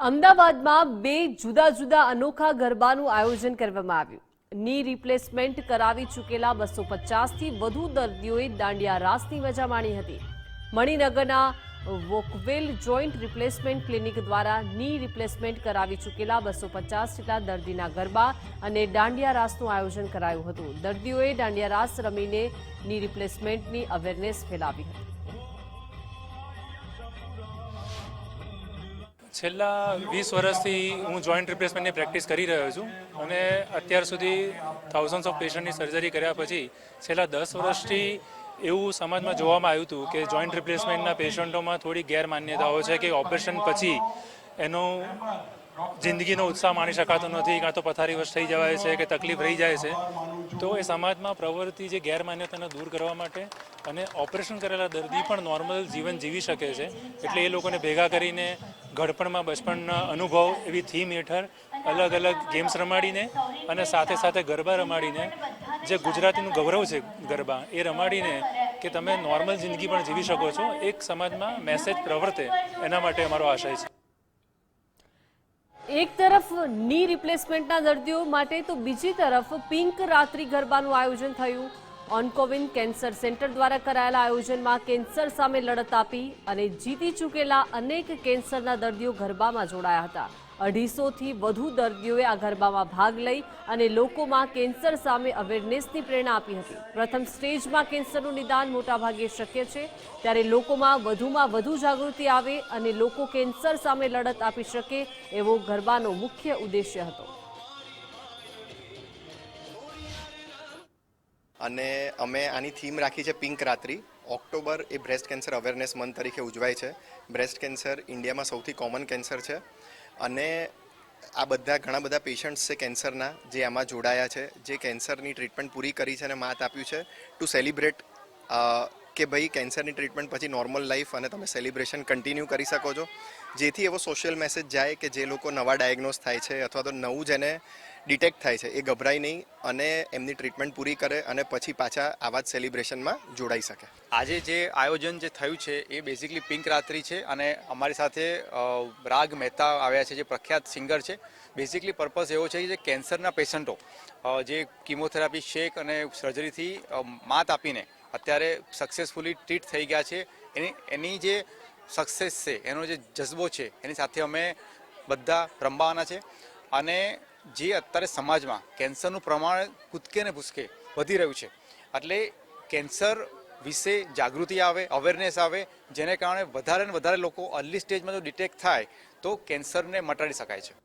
અમદાવાદમાં બે જુદા જુદા અનોખા ગરબાનું આયોજન કરવામાં આવ્યું. ની રિપ્લેસમેન્ટ કરાવી ચૂકેલા બસો પચાસથી વધુ દર્દીઓએ દાંડિયા રાસની મજા માણી હતી. મણિનગરના વોકવેલ જોઈન્ટ રિપ્લેસમેન્ટ ક્લિનિક દ્વારા ની રિપ્લેસમેન્ટ કરાવી ચૂકેલા બસો પચાસ જેટલા દર્દીના ગરબા અને દાંડિયા રાસનું આયોજન કરાયું હતું. દર્દીઓએ દાંડિયા રાસ રમીને ની રિપ્લેસમેન્ટની અવેરનેસ ફેલાવી હતી. છેલ્લા વીસ વર્ષથી હું જોઈન્ટ રિપ્લેસમેન્ટની પ્રેક્ટિસ કરી રહ્યો છું અને અત્યાર સુધી થાઉઝન્ડ્સ ઓફ પેશન્ટની સર્જરી કર્યા પછી છેલ્લા દસ વર્ષથી એવું સમાજમાં જોવામાં આવ્યું હતું કે જોઈન્ટ રિપ્લેસમેન્ટના પેશન્ટોમાં થોડી ગેરમાન્યતાઓ છે કે ઓપરેશન પછી એનો જિંદગીનો ઉત્સાહ માણી શકાતો નથી, કાં તો પથારીવશ થઈ જવાય છે કે તકલીફ રહી જાય છે. તો એ સમાજમાં પ્રવૃત્તિ જે ગેરમાન્યતાને દૂર કરવા માટે અને ઓપરેશન કરેલા દર્દી પણ નોર્મલ જીવન જીવી શકે છે, એટલે એ લોકોને ભેગા કરીને ઘડપણમાં બચપણના અનુભવ એવી થીમ હેઠળ અલગ અલગ ગેમ્સ રમાડીને અને સાથે સાથે ગરબા રમાડીને જે ગુજરાતીનું ગૌરવ છે ગરબા, એ રમાડીને કે તમે નોર્મલ જિંદગી પણ જીવી શકો છો, એક સમાજમાં મેસેજ પ્રવર્તે એના માટે અમારો આશય છે. એક તરફની રિપ્લેસમેન્ટના દર્દીઓ માટે તો બીજી તરફ પિંક રાત્રિ ગરબાનું આયોજન થયું. ઓન્કોવિન કેન્સર સેન્ટર દ્વારા કરાયેલા આયોજનમાં કેન્સર સામે લડત આપી અને જીતી ચૂકેલા અનેક કેન્સરના દર્દીઓ ગરબામાં જોડાયા હતા. અઢીસોથી વધુ દર્દીઓએ આ ગરબામાં ભાગ લઈ અને લોકોમાં કેન્સર સામે અવેરનેસની પ્રેરણા આપી હતી. પ્રથમ સ્ટેજમાં કેન્સરનું નિદાન મોટાભાગે શક્ય છે. ત્યારે લોકોમાં વધુમાં વધુ જાગૃતિ આવે અને લોકો કેન્સર સામે લડત આપી શકે એવો ગરબાનો મુખ્ય ઉદ્દેશ્ય હતો. અને અમે આની થીમ રાખી છે પિંક રાત્રિ. ઓક્ટોબર એ બ્રેસ્ટ કેન્સર અવેરનેસ મંથ તરીકે ઉજવાય છે. બ્રેસ્ટ કેન્સર ઇન્ડિયામાં સૌથી કોમન કેન્સર છે. અને આ બધા ઘણા બધા પેશન્ટ્સ છે કેન્સરના જે આમાં જોડાયા છે, જે કેન્સરની ટ્રીટમેન્ટ પૂરી કરી છે અને માત આપ્યું છે ટુ સેલિબ્રેટ કે ભાઈ કેન્સરની ટ્રીટમેન્ટ પછી નોર્મલ લાઈફ અને તમે સેલિબ્રેશન કન્ટિન્યુ કરી શકો છો. જેથી એવો સોશિયલ મેસેજ જાય કે જે લોકો નવા ડાયગ્નોઝ થાય છે અથવા તો નવું જેને ડિટેક્ટ થાય છે, એ ગભરાય નહીં અને એમની ટ્રીટમેન્ટ પૂરી કરે અને પછી પાછા આવા જ સેલિબ્રેશનમાં જોડાઈ શકે. આજે જે આયોજન જે થયું છે, એ બેઝિકલી પિંક રાત્રિ છે અને અમારી સાથે રાગ મહેતા આવ્યા છે, જે પ્રખ્યાત સિંગર છે. બેઝિકલી પર્પઝ એવો છે કે જે કેન્સરના પેશન્ટો જે કિમોથેરાપી શેક અને સર્જરીથી માત આપીને અત્યારે સક્સેસફુલી ટ્રીટ થઈ ગયા છે. એની એની જે સક્સેસ છે, એનો જે જજ્બો છે, એની સાથે અમે બધા રમવાના છે. અને જે અત્યારે સમાજમાં કેન્સરનું પ્રમાણ કૂદકે ને ભૂસકે વધી રહ્યું છે. એટલે કેન્સર વિશે જાગૃતિ આવે અવેરનેસ આવે, જેને કારણે વધારે ને વધારે લોકો અર્લી સ્ટેજમાં જો ડિટેક્ટ થાય, તો કેન્સરને મટાડી શકાય છે.